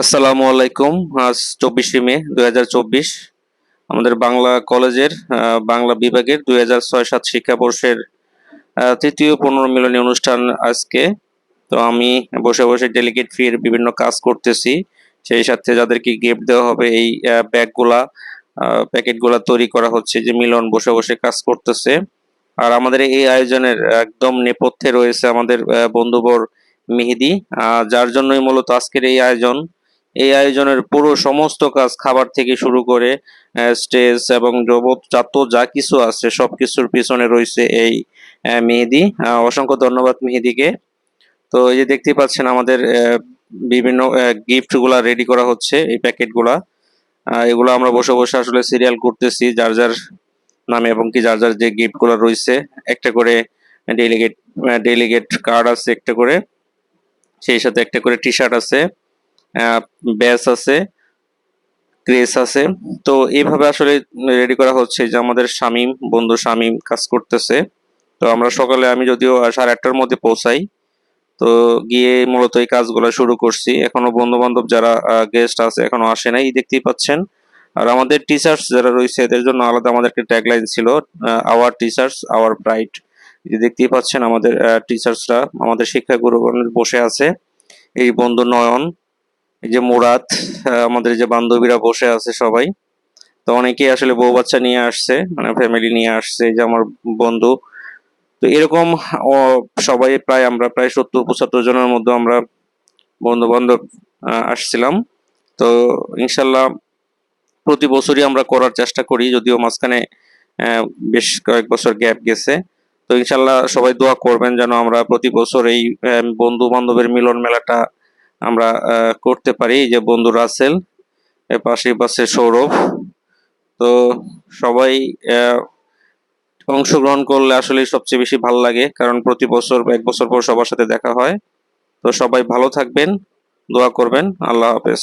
আসসালামু আলাইকুম। আজ চব্বিশে মে, দুই হাজার চব্বিশ। আমাদের বাংলা কলেজের বাংলা বিভাগের দুই হাজার ছয় সাত শিক্ষাবর্ষের তৃতীয় পুনর্মিলনী অনুষ্ঠান আজকে। তো আমি বসে বসে ডেলিগেট ফির বিভিন্ন কাজ করতেছি। সেই সাথে যাদেরকে গিফট দেওয়া হবে, এই ব্যাগগুলা প্যাকেটগুলা তৈরি করা হচ্ছে যে মিলন বসে বসে কাজ করতেছে। আর আমাদের এই আয়োজনের একদম নেপথ্যে রয়েছে আমাদের বন্ধুবর মেহেদি। যার জন্যই মূলত আজকের এই আয়োজন। এই আয়োজনের পুরো সমস্ত কাজ খাবার থেকে শুরু করে স্টেজ এবং যত যা কিছু আছে সব কিছুর পিছনে রয়েছে এই মেহেদি। অসংখ্য ধন্যবাদ মেহেদিকে। তো এই যে দেখতে পাচ্ছেন আমাদের বিভিন্ন গিফটগুলা রেডি করা হচ্ছে এই প্যাকেটগুলা এগুলো আমরা বসে বসে আসলে সিরিয়াল করতেছি, যার যার নামে এবং কি যার যার যে গিফটগুলো রয়েছে, একটা করে ডেলিগেট ডেলিগেট কার্ড আছে একটা করে, সেই সাথে একটা করে টি শার্ট আছে। ব্যাস আছে, ক্রেস আছে। তো এইভাবে আসলে রেডি করা হচ্ছে যে আমাদের শামীম, বন্ধু শামীম কাজ করতেছে। তো আমরা সকালে আমি যদিও সাড়ে আটটার মধ্যে পৌঁছাই, তো গিয়ে মূলত এই কাজগুলো শুরু করছি। এখনও বন্ধু বান্ধব যারা গেস্ট আছে এখনও আসে নাই, দেখতেই পাচ্ছেন। আর আমাদের টিচার্স যারা রয়েছে, এদের জন্য আলাদা আমাদেরকে ট্যাগলাইন ছিল আওয়ার টিচার্স আওয়ার ব্রাইট যে দেখতেই পাচ্ছেন আমাদের টিচার্সরা আমাদের শিক্ষাগুরু বসে আছে, এই বন্ধু নয়ন। এই যে মুরাদ আমাদের যে বান্ধবীরা বসে আছে সবাই। তো অনেকেই আসলে বউ বাচ্চা নিয়ে আসছে মানে ফ্যামিলি নিয়ে আসছে যে আমার বন্ধু। তো এরকম সবাই প্রায়, আমরা প্রায় সত্তর, পঁচাত্তর জনের মধ্যে আমরা বন্ধু বান্ধব আসছিলাম। তো ইনশাল্লাহ প্রতি বছরই আমরা করার চেষ্টা করি, যদিও মাঝখানে বেশ কয়েক বছর গ্যাপ গেছে। তো ইনশাল্লাহ সবাই দোয়া করবেন যেন আমরা প্রতি বছর এই বন্ধু বান্ধবের মিলন মেলাটা আমরা করতে পারি যে বন্ধু রাসেল পাশে পাশে সৌরভ। তো সবাই অংশগ্রহণ করলে আসলে সবচেয়ে বেশি ভালো লাগে, কারণ প্রতি বছর, এক বছর পর সবার সাথে দেখা হয়। তো সবাই ভালো থাকবেন, দোয়া করবেন। আল্লাহ হাফেজ।